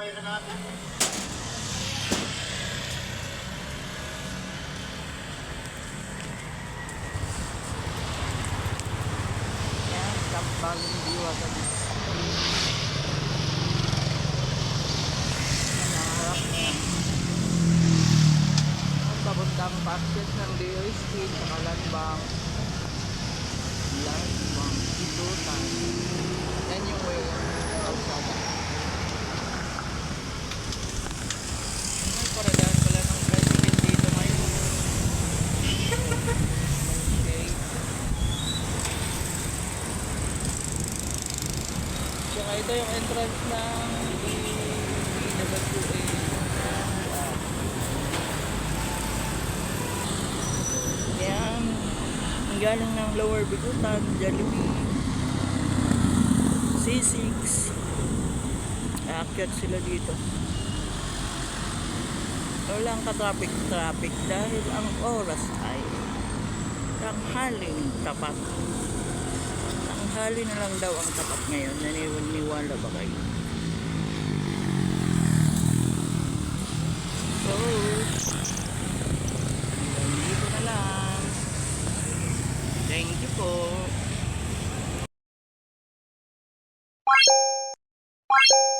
Yan, Kampagong Diwa sa dito. Yan, ang harap niya. Ang papuntang access ng DOST sa Landbang. Landbang, Itutan. Yan yung way ng kalsada. Ay, paradaan pala ng tricycle dito ngayon. Okay. Tsaka ito yung entrance ng BWA. Yan. Ang galing ng Lower Bigutan, Jollibee, C6. Aakyat sila dito. Walang ka-traffic-traffic dahil ang oras ay tanghaling tapat. Tanghali na lang daw ang tapat ngayon. Mahal na ba kayo? So, dito na lang. Thank you po. Thank you.